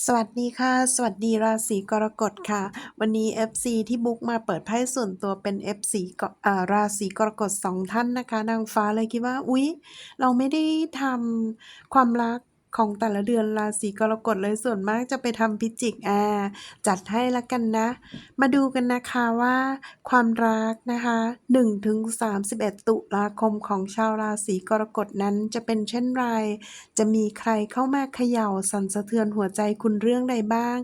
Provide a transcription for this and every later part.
สวัสดีค่ะ สวัสดีราศีกรกฎค่ะ วันนี้ FC ที่บุ๊กมาเปิดไพ่ส่วนตัวเป็น FC กอ่าราศีกรกฎสองท่านนะคะ นางฟ้าเลยคิดว่า อุ๊ย เราไม่ได้ทำความรัก ของแต่ละเดือนราศีกรกฎเลยส่วนมากจะไปทำพิจิกอ่าจัดให้ละกันนะ มาดูกันนะคะว่า ความรักนะคะ1ถึง31 ตุลาคมของชาวราศีกรกฎนั้นจะเป็นเช่นไร จะมีใครเข้ามาเขย่าสั่นสะเทือนหัวใจคุณเรื่องใดบ้าง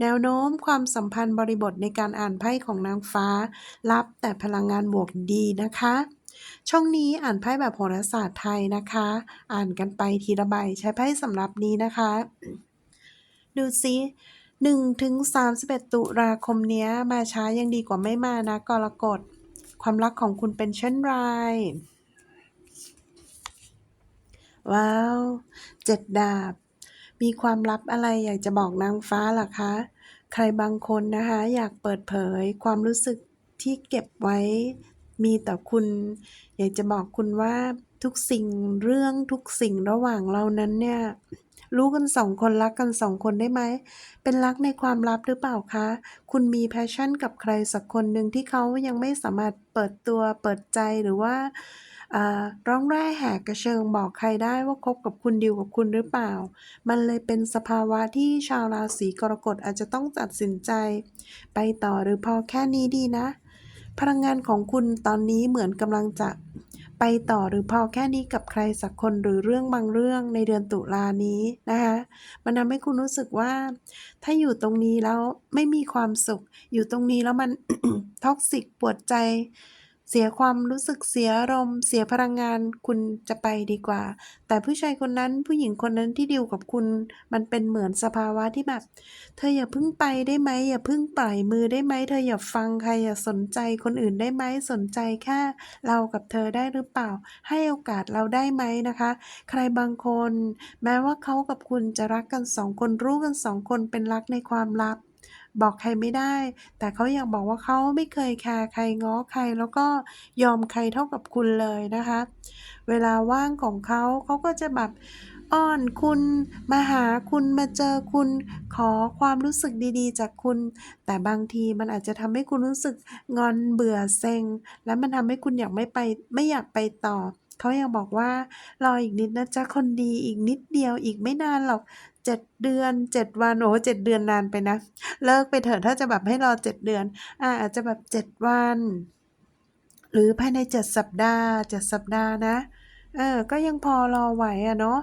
แนวโน้มความสัมพันธ์บริบทในการอ่านไพ่ของนางฟ้า รับแต่พลังงานบวกดีนะคะ ช่องนี้อ่านไพ่แบบโหราศาสตร์ไทยนะคะ อ่านกันไปทีละใบใช้ไพ่สำหรับนี้นะคะ ดูซิ1ถึง31 ตุลาคมเนี้ย มาช้ายังดีกว่าไม่มานะกรกฎความรักของคุณเป็นเช่นไร ว้าวเจ็ดดาบ มีความลับอะไรอยากจะบอกนางฟ้าล่ะคะ ใครบางคนนะคะ อยากเปิดเผยความรู้สึกที่เก็บไว้ มีต่อคุณ อยากจะบอกคุณว่าทุกสิ่งเรื่องทุกสิ่งระหว่างเรานั้นเนี่ยรู้กันสองคนรักกันสองคนได้ไหม เป็นรักในความลับหรือเปล่าคะ คุณมีแพชชั่นกับใครสักคนหนึ่งที่เขายังไม่สามารถเปิดตัวเปิดใจหรือว่าร้องแร่แหกกระเชิงบอกใครได้ว่าคบกับคุณดิวกับคุณหรือเปล่า มันเลยเป็นสภาวะที่ชาวราศีกรกฎอาจจะต้องตัดสินใจ ไปต่อหรือพอแค่นี้ดีนะ พลังงานของคุณตอนนี้เหมือนกำลังจะไปต่อหรือพอแค่นี้กับใครสักคนหรือเรื่องบางเรื่องในเดือนตุลานี้นะคะมันทำให้คุณรู้สึกว่า ถ้าอยู่ตรงนี้แล้วไม่มีความสุข อยู่ตรงนี้แล้วมันท็อกซิกปวดใจ เสียความรู้สึกเสียอารมณ์ เสียพลังงานคุณจะไปดีกว่า แต่ผู้ชายคนนั้นผู้หญิงคนนั้นที่ดีลกับคุณ มันเป็นเหมือนสภาวะที่แบบ เธออย่าพิ่งไปได้ไหมอย่าพิ่งปล่อยมือได้ไหมเธออย่าฟังใครอย่าสนใจคนอื่นได้ไหมสนใจแค่เรากับเธอได้หรือเปล่า ให้โอกาสเราได้ไหมนะคะ ใครบางคน แม้ว่าเขากับคุณจะรักกันสองคนรู้กันสองคนเป็นรักในความลับ บอกใครไม่ได้ แต่เขาอยากบอกว่าเขาไม่เคยแคร์ใครง้อใคร แล้วก็ยอมใครเท่ากับคุณเลยนะคะ เวลาว่างของเขาเขาก็จะแบบอ้อนคุณมาหาคุณมาเจอคุณขอความรู้สึกดีๆ จากคุณ แต่บางทีมันอาจจะทำให้คุณรู้สึกงอนเบื่อเซ็ง และมันทำให้คุณอยากไม่ไปไม่อยากไปต่อ เขายังบอกว่ารออีกนิดนะจ๊ะคนดีอีกนิดเดียวอีกไม่นานหรอก เจ็ดเดือนเจ็ดวันโอ้เจ็ดเดือนนานไปนะ เลิกไปเถอะถ้าจะแบบให้รอเจ็ดเดือนอ่าอาจจะแบบเจ็ดวัน หรือภายในเจ็ดสัปดาห์เจ็ดสัปดาห์นะเออก็ยังพอรอไหวอะเนาะ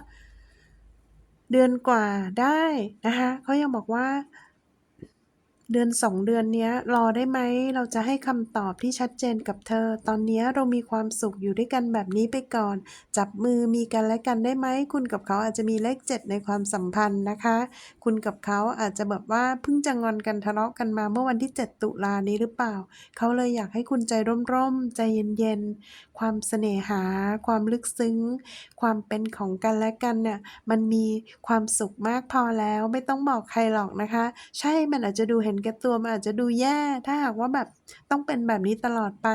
เดือนกว่าได้นะคะเขายังบอกว่า เดือนสองเดือนเนี้ยรอได้ไหม เราจะให้คำตอบที่ชัดเจนกับเธอ ตอนนี้เรามีความสุขอยู่ด้วยกันแบบนี้ไปก่อน จับมือมีกันและกันได้ไหม คุณกับเขาอาจจะมีเลขเจ็ดในความสัมพันธ์นะคะ คุณกับเขาอาจจะแบบว่าเพิ่งจะงอนกันทะเลาะกันมาเมื่อวันที่ 7 ตุลานี้หรือเปล่า เขาเลยอยากให้คุณใจร่มๆ ใจเย็นๆ ความเสน่หา ความลึกซึ้ง ความเป็นของกันและกันเนี่ยมันมีความสุขมากพอแล้ว ไม่ต้องบอกใครหรอกนะคะ ใช่มันอาจจะดูเห็นแก่ตัวมันอาจจะดูแย่ ถ้าหากว่าแบบต้องเป็นแบบนี้ตลอดไป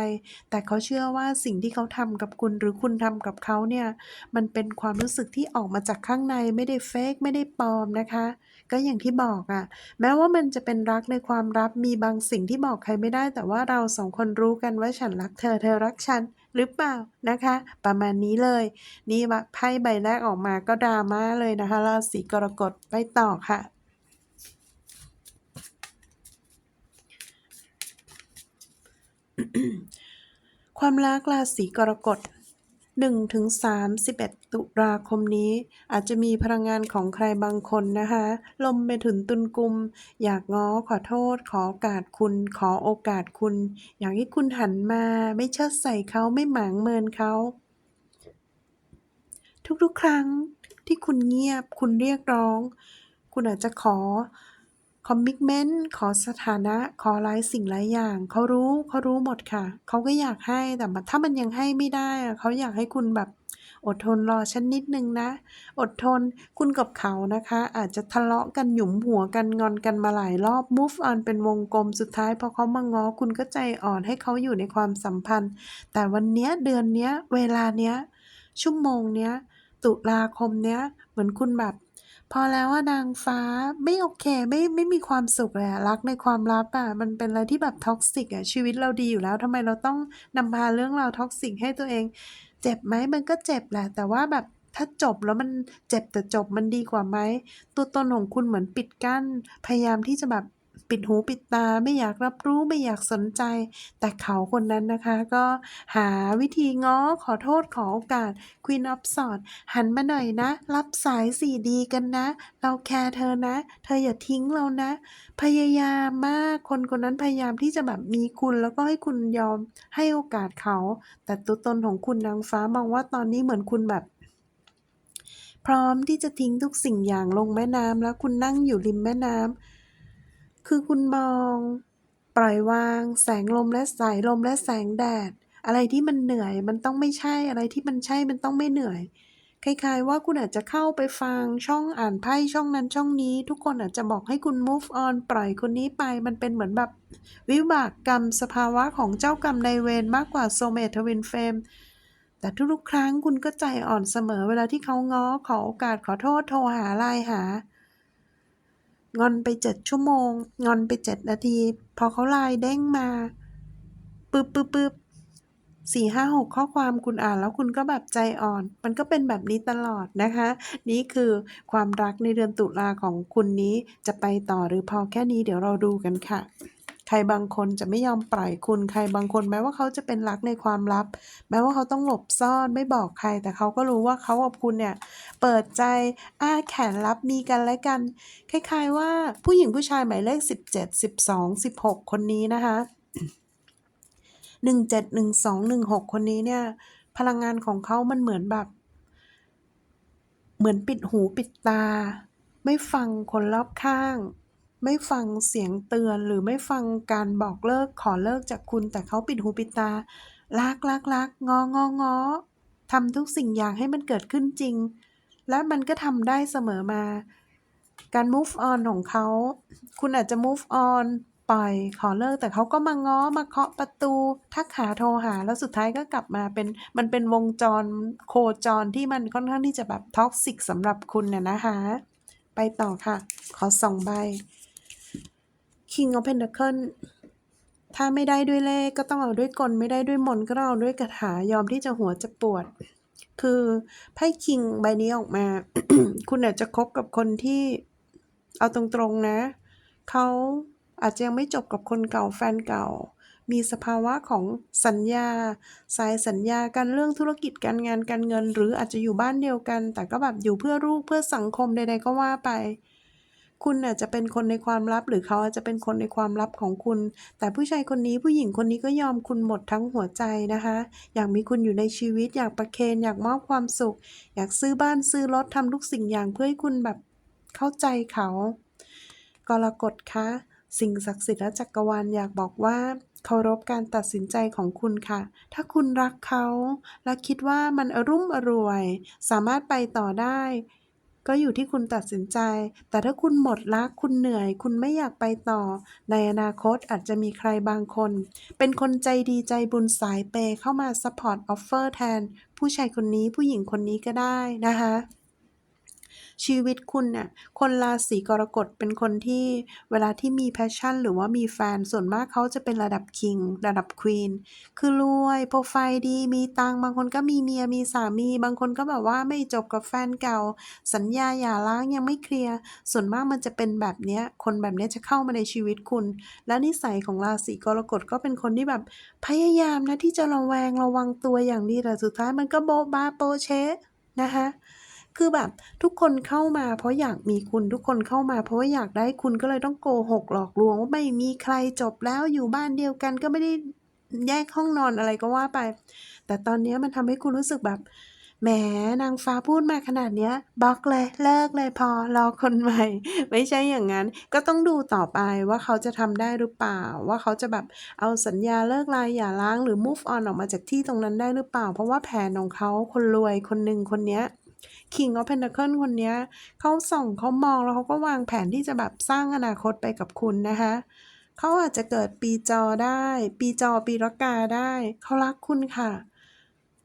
แต่เขาเชื่อว่าสิ่งที่เขาทำกับคุณหรือคุณทำกับเขาเนี่ย มันเป็นความรู้สึกที่ออกมาจากข้างในไม่ได้เฟกไม่ได้ปลอมนะคะ ก็อย่างที่บอกอะแม้ว่ามันจะเป็นรักในความลับมีบางสิ่งที่บอกใครไม่ได้ แต่ว่าเราสองคนรู้กันว่าฉันรักเธอเธอรักฉันหรือเปล่านะคะ ประมาณนี้เลย นี่ว่าไพ่ใบแรกออกมาก็ดราม่าเลยนะคะราศีกรกฎไปต่อค่ะ ความรักราศีกรกฎ1ถึง31 ตุลาคมนี้ อาจจะมีพลังงานของใครบางคนนะคะ ลมไปถึงตุนกุม อยากง้อขอโทษ ขอโอกาสคุณ ขอโอกาสคุณ อยากให้คุณหันมา ไม่เชิดใส่เขาไม่หมางเมินเขา ทุกๆครั้งที่คุณเงียบคุณเรียกร้อง คุณอาจจะขอ คอมมิชเมนต์ขอสถานะขอหลายสิ่งหลายอย่างเขารู้เขารู้หมดค่ะ เขาก็อยากให้แต่ถ้ามันยังให้ไม่ได้อะเขาอยากให้คุณแบบอดทนรอฉันนิดนึงนะ อดทนคุณกับเขานะคะ อาจจะทะเลาะกันหยุมหัวกันงอนกันมาหลายรอบ move on เป็นวงกลมสุดท้ายพอเขามาง้อคุณก็ใจอ่อนให้เขาอยู่ในความสัมพันธ์ แต่วันเนี้ยเดือนเนี้ย เวลาเนี้ย ชั่วโมงเนี้ย ตุลาคมเนี้ย เหมือนคุณแบบ พอแล้วอะนางฟ้าไม่โอเคไม่ไม่มีความสุขเลยอะรักในความลับอะมันเป็นอะไรที่แบบท็อกซิกอะชีวิตเราดีอยู่แล้วทำไมเราต้องนำพาเรื่องราวท็อกซิกให้ตัวเอง เจ็บไหมมันก็เจ็บแหละ แต่ว่าแบบถ้าจบแล้วมันเจ็บแต่จบมันดีกว่าไหมตัวตนของคุณเหมือนปิดกั้น พยายามที่จะแบบ ปิดหูปิดตาไม่อยากรับรู้ไม่อยากสนใจ แต่เขาคนนั้นนะคะก็หาวิธีง้อขอโทษขอโอกาส Queen of Swords หันมาหน่อยนะ รับสายสี่ดีกันนะ เราแคร์เธอนะ เธออย่าทิ้งเรานะ พยายามมากคนคนนั้นพยายามที่จะแบบมีคุณแล้วก็ให้คุณยอมให้โอกาสเขา แต่ตัวตนของคุณนางฟ้ามองว่าตอนนี้เหมือนคุณแบบพร้อมที่จะทิ้งทุกสิ่งอย่างลงแม่น้ำแล้วคุณนั่งอยู่ริมแม่น้ำ คือคุณมอง ปล่อยวาง แสงลมและสายลมและแสงแดด อะไรที่มันเหนื่อยมันต้องไม่ใช่อะไรที่มันใช่มันต้องไม่เหนื่อยคล้ายๆว่าคุณอาจจะเข้าไปฟังช่องอ่านไพ่ช่องนั้นช่องนี้ ทุกคนอาจจะบอกให้คุณ move on ปล่อยคนนี้ไปมันเป็นเหมือนแบบ วิบากกรรมสภาวะของเจ้ากรรมในเวรมากกว่าโซเมทวินเฟมแต่ทุกๆครั้งคุณก็ใจอ่อนเสมอเวลาที่เขาง้อขอโอกาสขอโทษโทรหาไลน์หา งอนไปเจ็ดชั่วโมง งอนไปเจ็ดนาที พอเขาไลน์เด้งมาปึ๊บปึ๊บปึ๊บสี่ห้าหกข้อความคุณอ่านแล้วคุณก็แบบใจอ่อน มันก็เป็นแบบนี้ตลอดนะคะ นี่คือความรักในเดือนตุลาของคุณนี้จะไปต่อหรือพอแค่นี้เดี๋ยวเราดูกันค่ะ รบางคนจะไม่ยอมปล่อยคุณ ใครบางคนแม้ว่าเขาจะเป็นรักในความลับ แม้ว่าเขาต้องหลบซ่อนไม่บอกใคร แต่เขาก็รู้ว่าเขากับคุณเนี่ยเปิดใจอ้าแขนรับมีกันและกัน คล้ายๆว่าผู้หญิงผู้ชายหมายเลข 17 12 16 คนนี้นะคะ17 12 16 คนนี้เนี่ย พลังงานของเขามันเหมือนแบบ เหมือนปิดหูปิดตา ไม่ฟังคนรอบข้าง ไม่ฟังเสียงเตือนหรือไม่ฟังการบอกเลิกขอเลิกจากคุณ แต่เขาปิดหูปิดตารักรักรักงององอทำทุกสิ่งอย่างให้มันเกิดขึ้นจริง และมันก็ทำได้เสมอมา การ move on ของเขา คุณอาจจะ move on ปล่อยขอเลิกแต่เขาก็มาง้อมาเคาะประตู ทักหาโทรหาแล้วสุดท้ายก็กลับมาเป็นมันเป็นวงจรโคจรที่มันค่อนข้างที่จะแบบท็อกซิกสำหรับคุณน่ะนะคะ ไปต่อค่ะ ขอสองใบ King of Pentacle ถ้าไม่ได้ด้วยเลขก็ต้องเอาด้วยกล ไม่ได้ด้วยมนก็ต้องเอาด้วยคาถายอมที่จะหัวจะปวด คือไพ่คิงใบนี้ออกมา คุณอาจจะคบกับคนที่เอาตรงๆนะ เขาอาจจะยังไม่จบกับคนเก่าแฟนเก่า มีสภาวะของสัญญา สายสัญญากันเรื่องธุรกิจการงานการเงิน หรืออาจจะอยู่บ้านเดียวกัน แต่ก็แบบอยู่เพื่อลูกเพื่อสังคมใดๆก็ว่าไป คุณอาจจะเป็นคนในความลับ หรือเขาอาจจะเป็นคนในความลับของคุณ แต่ผู้ชายคนนี้ผู้หญิงคนนี้ก็ยอมคุณหมดทั้งหัวใจนะคะ อยากมีคุณอยู่ในชีวิต อยากประเคนอยากมอบความสุข อยากซื้อบ้านซื้อรถทำทุกสิ่งอย่างเพื่อให้คุณแบบเข้าใจเขากรกฎคะสิ่งศักดิ์สิทธิ์และจักรวาลอยากบอกว่าเคารพการตัดสินใจของคุณค่ะ ถ้าคุณรักเขา และคิดว่ามันอรุ่มอร่วย สามารถไปต่อได้ ก็อยู่ที่คุณตัดสินใจ แต่ถ้าคุณหมดรัก คุณเหนื่อย คุณไม่อยากไปต่อ ในอนาคตอาจจะมีใครบางคน เป็นคนใจดีใจบุญสายเปย์เข้ามาซัพพอร์ตออฟเฟอร์แทน ผู้ชายคนนี้ผู้หญิงคนนี้ก็ได้นะคะ ชีวิตคุณเนี่ยคนราศีกรกฎเป็นคนที่เวลาที่มีแพชชั่น หรือว่ามีแฟนส่วนมากเขาจะเป็นระดับคิงระดับควีนคือรวยโปรไฟล์ดีมีตังค์บางคนก็มีเมียมีสามี บางคนก็แบบว่าไม่จบกับแฟนเก่า สัญญาหย่าร้างยังไม่เคลียร์ส่วนมากมันจะเป็นแบบเนี้ยคนแบบเนี้ยจะเข้ามาในชีวิตคุณ และนิสัยของราศีกรกฎก็เป็นคนที่แบบพยายามนะที่จะระแวงระวังตัวอย่างดีแต่สุดท้ายมันก็โบ๊ะบ้าโปเชะนะคะ คือแบบทุกคนเข้ามา เพราะอยากมีคุณทุกคนเข้ามา เพราะว่าอยากได้คุณก็เลยต้องโกหกหลอกลวงว่าไม่มีใครจบแล้วอยู่บ้านเดียวกันก็ไม่ได้แยกห้องนอนอะไรก็ว่าไป แต่ตอนนี้มันทำให้คุณรู้สึกแบบแหมนางฟ้าพูดมาขนาดเนี้ยบล็อกเลยเลิกเลยพอรอคนใหม่ ไม่ใช่อย่างนั้น ก็ต้องดูต่อไปว่าเขาจะทำได้หรือเปล่า ว่าเขาจะแบบเอาสัญญาเลิกลายอย่าร้างหรือ move on ออกมาจากที่ตรงนั้นได้หรือเปล่า เพราะว่าแผนของเขาคนรวยคนหนึ่งคนเนี้ย King of Pentacles คนเนี้เขาส่องเขามองแล้วเขาก็วางแผนที่จะแบบสร้างอนาคตไปกับคุณนะคะเขาอาจจะเกิดปีจอได้ ปีจอปีรกาได้เขารักคุณค่ะ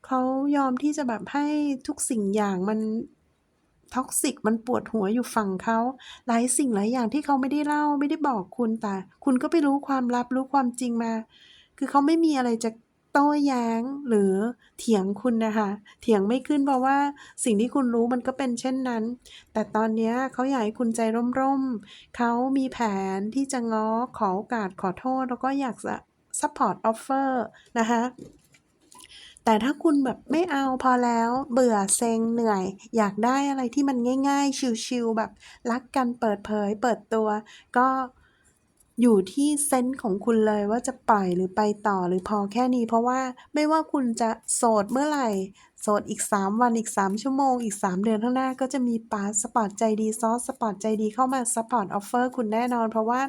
เขายอมที่จะแบบให้ทุกสิ่งอย่างมันท็อกซิกมันปวดหัวอยู่ฝั่งเขาหลายสิ่งหลายอย่างที่เขาไม่ได้เล่าไม่ได้บอกคุณแต่ คุณก็ไปรู้ความลับรู้ความจริงมา คือเขาไม่มีอะไรจะ โต้แย้งหรือเถียงคุณนะคะเถียงไม่ขึ้นเพราะว่าสิ่งที่คุณรู้มันก็เป็นเช่นนั้น แต่ตอนนี้เขาอยากให้คุณใจร่มๆเขามีแผนที่จะง้อขอโอกาสขอโทษ แล้วก็อยากจะ support offer นะคะแต่ถ้าคุณแบบไม่เอาพอแล้วเบื่อเซ็งเหนื่อย อยากได้อะไรที่มันง่าย ๆ ชิลๆแบบรักกันเปิดเผยเปิดตัว ก็ อยู่ที่เซนส์ของคุณเลยว่าจะปล่อยหรือไปต่อหรือพอแค่นี้ เพราะว่าไม่ว่าคุณจะโสดเมื่อไหร่โสดอีก 3 วันอีก 3 ชั่วโมงอีก 3 เดือนข้างหน้าก็จะมีปาสปอร์ตใจดีซอสสปอร์ตใจดีเข้ามาซัพพอร์ตออฟเฟอร์คุณแน่นอน เพราะว่า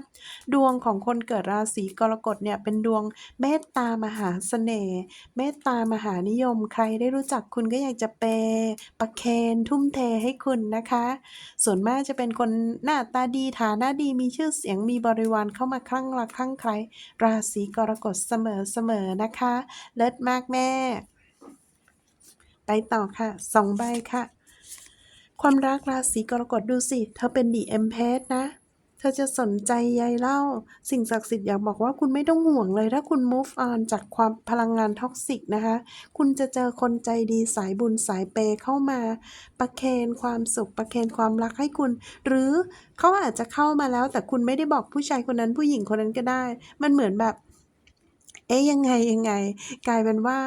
ดวงของคนเกิดราศีกรกฎเนี่ยเป็นดวงเมตตามหาเสน่ห์เมตตามหานิยม ใครได้รู้จักคุณก็อยากจะเปย์ประเคนทุ่มเทให้คุณนะคะ ส่วนมากจะเป็นคนหน้าตาดีฐานะดีมีชื่อเสียงมีบริวารเข้ามาคลั่งรักคลั่งใคร ราศีกรกฎเสมอเสมอนะคะ เลิศมากแม่ ไปต่อค่ะสองใบค่ะ ความรักราศีกรกฎดูสิ เธอเป็นดีเอ็มเพสนะ เธอจะสนใจใยเล่า สิ่งศักดิ์สิทธิ์อยากบอกว่าคุณไม่ต้องห่วงเลย ถ้าคุณ move on จากความพลังงานท็อกซิกนะคะ คุณจะเจอคนใจดีสายบุญสายเปย์เข้ามา ประเคนความสุข ประเคนความรักให้คุณ หรือเขาอาจจะเข้ามาแล้วแต่คุณไม่ได้บอกผู้ชายคนนั้นผู้หญิงคนนั้นก็ได้ มันเหมือนแบบ เอ๊ะยังไงยังไง กลายเป็นว่า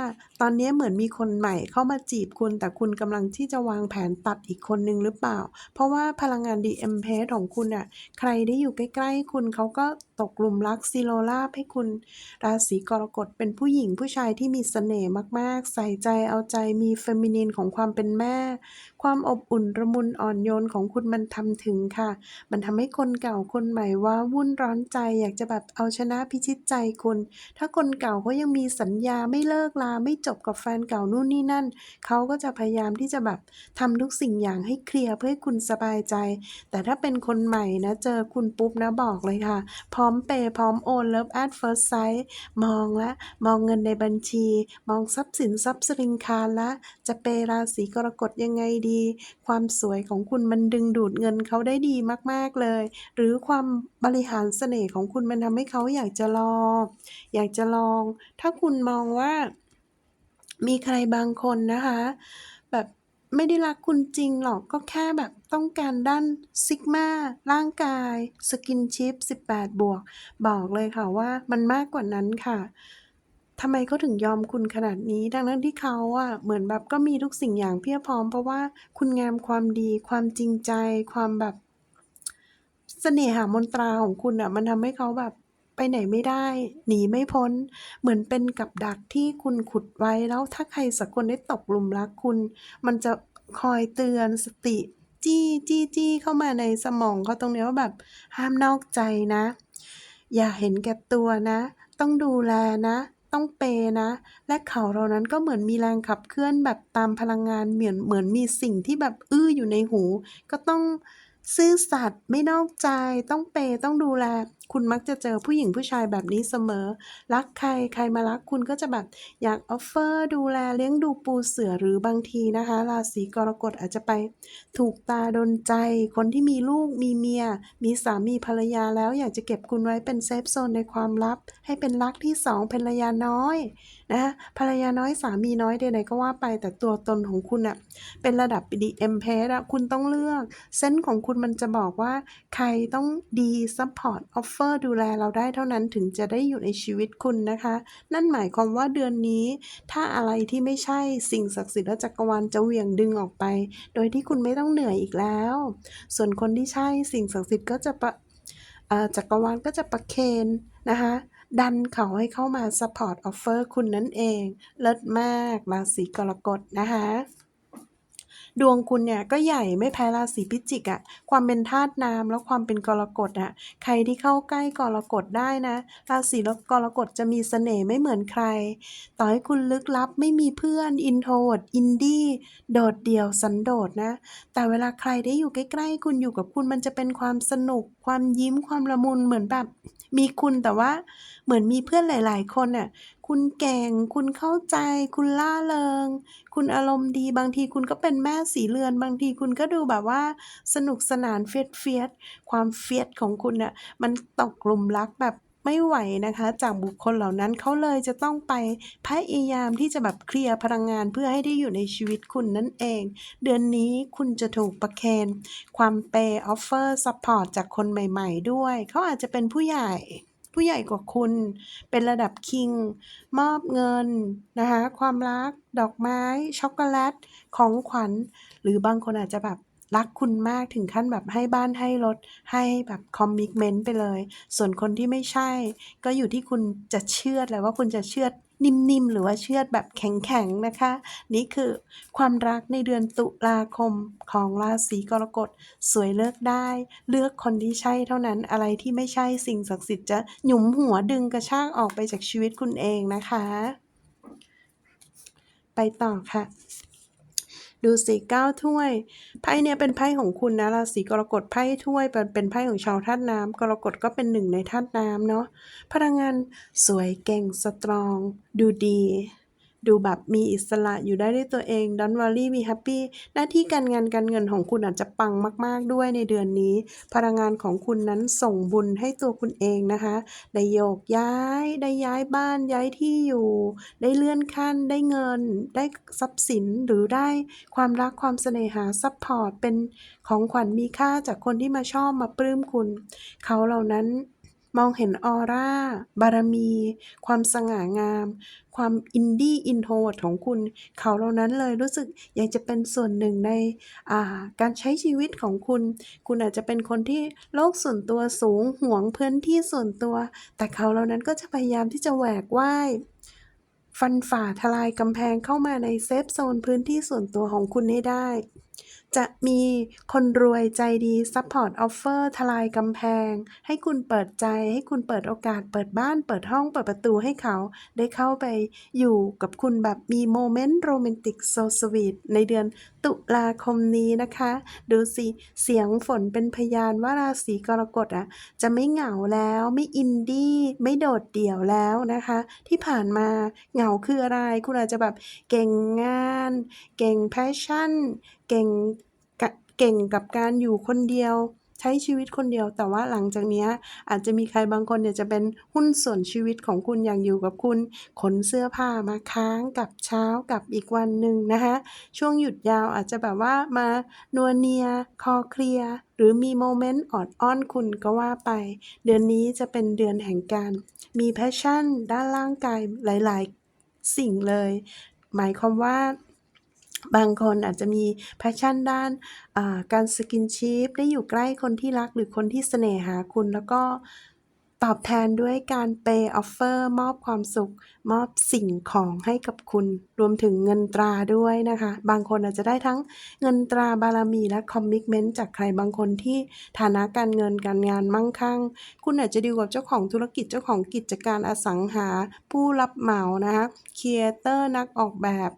ตอนนี้เหมือนมีคนใหม่เข้ามาจีบคุณ แต่คุณกำลังที่จะวางแผนตัดอีกคนนึงหรือเปล่า เพราะว่าพลังงาน DM p a c ของคุณอะใครที่อยู่ใกล้ๆ คุณเขาก็ตกหลุมรักซิโลลาบให้คุณ ราศีกรกฎเป็นผู้หญิงผู้ชายที่มีเสน่ห์มากๆ ใส่ใจเอาใจมีเฟมินินของความเป็นแม่ ความอบอุ่นระมุนอ่อนโยนของคุณมันทำถึงค่ะ มันทำให้คนเก่าคนใหม่ว่าวุ่นร้อนใจอยากจะแบบเอาชนะพิชิตใจคุณ ถ้าคนเก่าเขายังมีสัญญาไม่เลิกลาไม่จบกับแฟนเก่านู่นนี่นั่น เขาก็จะพยายามที่จะแบบทำทุกสิ่งอย่างให้เคลียร์เพื่อให้คุณสบายใจ แต่ถ้าเป็นคนใหม่นะเจอคุณปุ๊บนะบอกเลยค่ะ พร้อมเปย์พร้อมโอนเลิฟแอดเฟิร์สไซส์มองละมองเงินในบัญชี มองทรัพย์สินทรัพย์สริงคารละ จะเปย์ราศีกรกฎยังไงดี ความสวยของคุณมันดึงดูดเงินเขาได้ดีมาก ๆเลย หรือความบริหารเสน่ห์ของคุณมันทำให้เขาอยากจะลออยากจะลอง ถ้าคุณมองว่า มีใครบางคนนะคะ แบบไม่ได้รักคุณจริงหรอกก็แค่แบบต้องการด้านซิกมาร่างกาย สกินชิป 18 บวก บอกเลยค่ะว่ามันมากกว่านั้นค่ะทำไมเขาถึงยอมคุณขนาดนี้ ดังนั้นที่เขาอะเหมือนแบบก็มีทุกสิ่งอย่างเพียบพร้อม เพราะว่าคุณงามความดี ความจริงใจ ความแบบเสน่หามนตราของคุณอะมันทำให้เขาแบบ ไปไหนไม่ได้ หนีไม่พ้น เหมือนเป็นกับดักที่คุณขุดไว้แล้วถ้าใครสักคนได้ตกหลุมรักคุณ มันจะคอยเตือนสติ จี้จี้จี้เข้ามาในสมองเขาตรงนี้ว่าแบบห้ามนอกใจนะ อย่าเห็นแก่ตัวนะ ต้องดูแลนะต้องเปย์นะ และเขาเหล่านั้นก็เหมือนมีแรงขับเคลื่อนแบบตามพลังงานเหมือนเหมือนมีสิ่งที่แบบอื้ออยู่ในหู ก็ต้องซื่อสัตย์ไม่นอกใจ ต้องเปย์ต้องดูแล คุณมักจะเจอผู้หญิงผู้ชายแบบนี้เสมอ รักใครใครมารักคุณก็จะแบบอยากออฟเฟอร์ดูแลเลี้ยงดูปูเสือหรือบางทีนะคะราศีกรกฎอาจจะไปถูกตาดนใจ คนที่มีลูกมีเมีย มีสามีภรรยาแล้วอยากจะเก็บคุณไว้เป็นเซฟโซนในความลับ ให้เป็นรักที่สองภรรยาน้อยนะภรรยาน้อยสามีน้อยใดๆก็ว่าไปแต่ตัวตนของคุณอะเป็นระดับ DM p a c อะคุณต้องเลือก เส้นของคุณมันจะบอกว่าใครต้องดีซัพพอร์ตออฟเฟอร์ดูแลเราได้เท่านั้นถึงจะได้อยู่ในชีวิตคุณนะคะ นั่นหมายความว่าเดือนนี้ ถ้าอะไรที่ไม่ใช่สิ่งศักดิ์สิทธิ์และจักรวาลจะเหวี่ยงดึงออกไป โดยที่คุณไม่ต้องเหนื่อยอีกแล้ว ส่วนคนที่ใช่สิ่งศักดิ์สิทธิ์ก็จะประจักรวาลก็จะประเคนนะคะดันเขาให้เข้ามา support offer คุณนั่นเอง เลิศมากราศีกรกฎนะคะ ดวงคุณเนี่ยก็ใหญ่ไม่แพ้ราศีพิจิกอะความเป็นธาตุน้ำแล้วความเป็นกรกฎอะใครที่เข้าใกล้กรกฎได้นะราศีกรกฎจะมีเสน่ห์ไม่เหมือนใคร ต่อให้คุณลึกลับไม่มีเพื่อนอินโทรดอินดี้โดดเดี่ยวสันโดษนะ แต่เวลาใครได้อยู่ใกล้ๆคุณอยู่กับคุณมันจะเป็นความสนุก ความยิ้มความละมุนเหมือนแบบ มีคุณแต่ว่าเหมือนมีเพื่อนหลาย ๆ คนน่ะ คุณเก่ง คุณเข้าใจ คุณล่าเริง คุณอารมณ์ดี บางทีคุณก็เป็นแม่ศรีเรือน บางทีคุณก็ดูแบบว่า สนุกสนานเฟียสๆความเฟียสของคุณน่ะมันตกหลุมรักแบบไม่ไหวนะคะ จากบุคคลเหล่านั้นเขาเลยจะต้องไปพยายามที่จะแบบเคลียร์พลังงานเพื่อให้ได้อยู่ในชีวิตคุณนั่นเอง เดือนนี้คุณจะถูกประเคนความเปย์ออฟเฟอร์ซัพพอร์ตจากคนใหม่ ๆ ด้วย เขาอาจจะเป็นผู้ใหญ่ ผู้ใหญ่กว่าคุณ เป็นระดับคิง มอบเงินนะคะ ความรัก ดอกไม้ ช็อกโกแลต ของขวัญ หรือบางคนอาจจะแบบรักคุณมากถึงขั้นแบบให้บ้านให้รถ ให้แบบคอมมิชเมนต์ไปเลย ส่วนคนที่ไม่ใช่ ก็อยู่ที่คุณจะเชื่อดแหละว่าคุณจะเชื่อด นิ่มๆ หรือว่าเชื่อดแบบแข็งๆ นะคะ นี่คือความรักในเดือนตุลาคมของราศีกรกฎสวยเลือกได้ เลือกคนที่ใช่เท่านั้นอะไรที่ไม่ใช่สิ่งศักดิ์สิทธิ์จะหยุมหัวดึงกระชากออกไปจากชีวิตคุณเองนะคะ ไปต่อค่ะ ดูสิเก้าถ้วยไพ่เนี่ยเป็นไพ่ของคุณนะราศีกรกฎไพ่ถ้วยเป็นเป็นไพ่ของชาวธาตุน้ำกรกฎก็เป็นหนึ่งในธาตุน้ำเนาะพลังงานสวยเก่งสตรอง ดูดี ดูแบบมีอิสระอยู่ได้ด้วยตัวเอง Don't worry be happy หน้าที่การงานการเงินของคุณอาจจะปังมาก ๆ ด้วยในเดือนนี้ พลังงานของคุณนั้นส่งบุญให้ตัวคุณเองนะคะ ได้โยกย้าย ได้ย้ายบ้านย้ายที่อยู่ ได้เลื่อนขั้น ได้เงิน ได้ทรัพย์สินหรือได้ความรักความเสน่หาซัพพอร์ตเป็นของขวัญมีค่าจากคนที่มาชอบมาปลื้มคุณ เขาเหล่านั้น มองเห็นออร่า บารมี ความสง่างาม ความอินดี้อินโทรของคุณ เขาเหล่านั้นเลยรู้สึกอยากจะเป็นส่วนหนึ่งในาการใช้ชีวิตของคุณ คุณอาจจะเป็นคนที่โลกส่วนตัวสูงห่วงพื้นที่ส่วนตัว แต่เขาเหล่านั้นก็จะพยายามที่จะแหวกว่ายฟันฝ่าทลายกำแพงเข้ามาในเซฟโซนพื้นที่ส่วนตัวของคุณให้ได้ จะมีคนรวยใจดีซัพพอร์ตออฟเฟอร์ทลายกำแพง ให้คุณเปิดใจ ให้คุณเปิดโอกาส เปิดบ้าน เปิดห้อง เปิดประตูให้เขา ได้เข้าไปอยู่กับคุณแบบมีโมเมนต์โรแมนติกโซสวีทในเดือนตุลาคมนี้นะคะ ดูสิเสียงฝนเป็นพยานว่าราศีกรกฎอะ จะไม่เหงาแล้วไม่อินดี้ไม่โดดเดี่ยวแล้วนะคะ ที่ผ่านมาเหงาคืออะไร คุณอาจจะแบบเก่งงาน เก่งแพชชั่น เก่งกเก่งกับการอยู่คนเดียว ใช้ชีวิตคนเดียว แต่ว่าหลังจากนี้อาจจะมีใครบางคนเนี่ยจะเป็นหุ้นส่วนชีวิตของคุณอย่างอยู่กับคุณขนเสื้อผ้ามาค้างกับเช้ากับอีกวันหนึ่งนะคะช่วงหยุดยาวอาจจะแบบว่ามานัวเนีย คอเคลียหรือมีโมเมนต์ออดอ้อนคุณก็ว่าไป เดือนนี้จะเป็นเดือนแห่งการ มีแพชชั่น ด้านร่างกายหลาย ๆ สิ่งเลย หมายความว่า บางคนอาจจะมีแพชชั่นด้านาการสกินชิปได้อยู่ใกล้คนที่รักหรือคนที่เสน่หาคุณ แล้วก็ตอบแทนด้วยการเปย์ออฟเฟอร์มอบความสุข มอบสิ่งของให้กับคุณ รวมถึงเงินตราด้วยนะคะ บางคนอาจจะได้ทั้งเงินตราบารมีและคอมมิตเมนต์จากใครบางคนที่ฐานะการเงินการงานมั่งคั่ง คุณอาจจะดีลกับเจ้าของธุรกิจเจ้าของกิจการอสังหา ผู้รับเหมานะคะครีเอเตอร์นักออกแบบ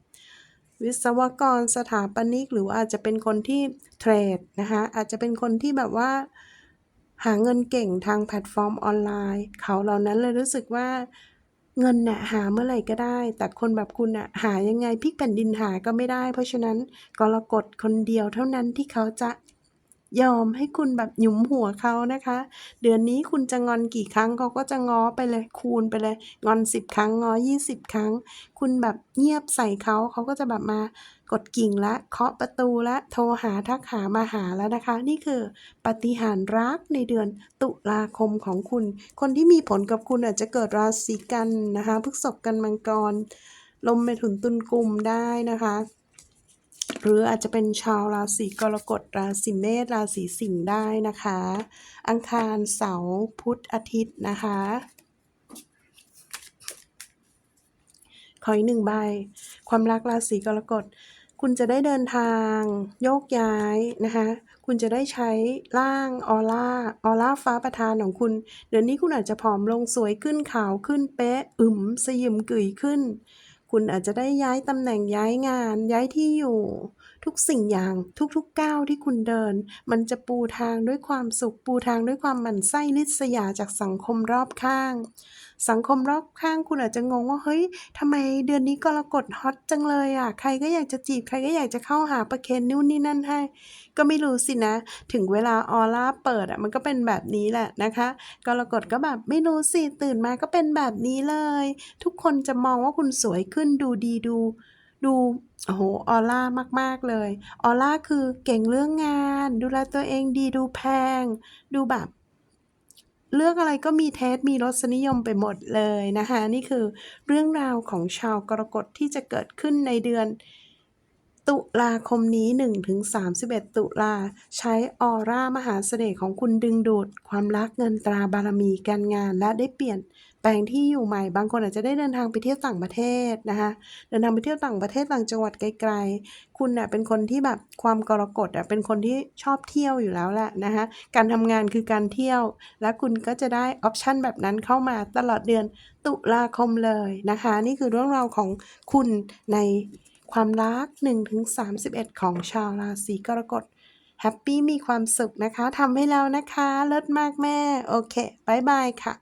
วิศวกรสถาปนิก หรือว่าอาจจะเป็นคนที่เทรดนะคะอาจจะเป็นคนที่แบบว่า หาเงินเก่งทางแพลตฟอร์มออนไลน์ เขาเหล่านั้นเลยรู้สึกว่าเงินเนี่ยหาเมื่อไหร่ก็ได้ แต่คนแบบคุณน่ะหายังไงพลิกแผ่นดินหาก็ไม่ได้ เพราะฉะนั้นกรกฎคนเดียวเท่านั้นที่เขาจะ ยอมให้คุณแบบหยุมหัวเขานะคะ เดือนนี้คุณจะงอนกี่ครั้งเขาก็จะง้อไปเลยคูณไปเลย งอน 10 ครั้งง้อ 20 ครั้ง คุณแบบเงียบใส่เขาเขาก็จะแบบมากดกิ่งล้วเคาะประตูล้วโทรหาทักหามาหาแล้วนะคะ นี่คือปฏิหารรักในเดือนตุลาคมของคุณ คนที่มีผลกับคุณอาจจะเกิดราศีกันนะคะพฤษภกันมังกรลมเมถุนตุลกลุ่มได้นะคะ หรืออาจจะเป็นชาวราศีกรกฎราศีเมษราศีสิงห์ได้นะคะ อังคารเสาร์พุธอาทิตย์นะคะ ขออีกหนึ่งใบ ความรักราศีกรกฎคุณจะได้เดินทางโยกย้ายนะคะคุณจะได้ใช้ร่างออร่าออร่าฟ้าประทานของคุณ เดือนนี้คุณอาจจะผอมลงสวยขึ้นขาวขึ้นเป๊ะอึมสยิมกุ๋ยขึ้น คุณอาจจะได้ย้ายตำแหน่งย้ายงานย้ายที่อยู่ ทุกสิ่งอย่างทุกๆก้าวที่คุณเดิน มันจะปูทางด้วยความสุข ปูทางด้วยความหมั่นไส้ริษยาจากสังคมรอบข้าง สังคมรอบข้างคุณอาจจะงงว่าเฮ้ยทำไมเดือนนี้กรกฎฮอตจังเลยอะใครก็อยากจะจีบใครก็อยากจะเข้าหาประเคนนู่นนี่นั่นให้ ก็ไม่รู้สินะ ถึงเวลาออร่าเปิดอะมันก็เป็นแบบนี้แหละนะคะกรกฎก็แบบไม่รู้สิตื่นมาก็เป็นแบบนี้เลย ทุกคนจะมองว่าคุณสวยขึ้นดูดีดู ดู โอ้โหออร่ามาก ๆ เลย ออร่าคือเก่งเรื่องงาน ดูแลตัวเองดีดูแพง ดูแบบเลือกอะไรก็มีเทสต์มีรสนิยมไปหมดเลยนะคะ นี่คือเรื่องราวของชาวกรกฎที่จะเกิดขึ้นในเดือน ตุลาคมนี้ 1-31 ตุลา ใช้ออร่ามหาเสน่ห์ของคุณดึงดูด ความรักเงินตราบารมีการงาน และได้เปลี่ยนแปลงที่อยู่ใหม่ บางคนอาจจะได้เดินทางไปเที่ยวต่างประเทศนะคะเดินทางไปเที่ยวต่างประเทศต่างจังหวัดไกลๆ คุณน่ะเป็นคนที่แบบความกรกฎอะเป็นคนที่ชอบเที่ยวอยู่แล้วแหละนะคะการทำงานคือการเที่ยว และคุณก็จะได้ออปชันแบบนั้นเข้ามาตลอดเดือนตุลาคมเลยนะคะ นี่คือเรื่องราวของคุณใน ความรัก 1-31 ของชาวราศีกรกฎแฮปปี้มีความสุขนะคะทำให้แล้วนะคะ เลิศมากแม่ โอเคบายบายค่ะ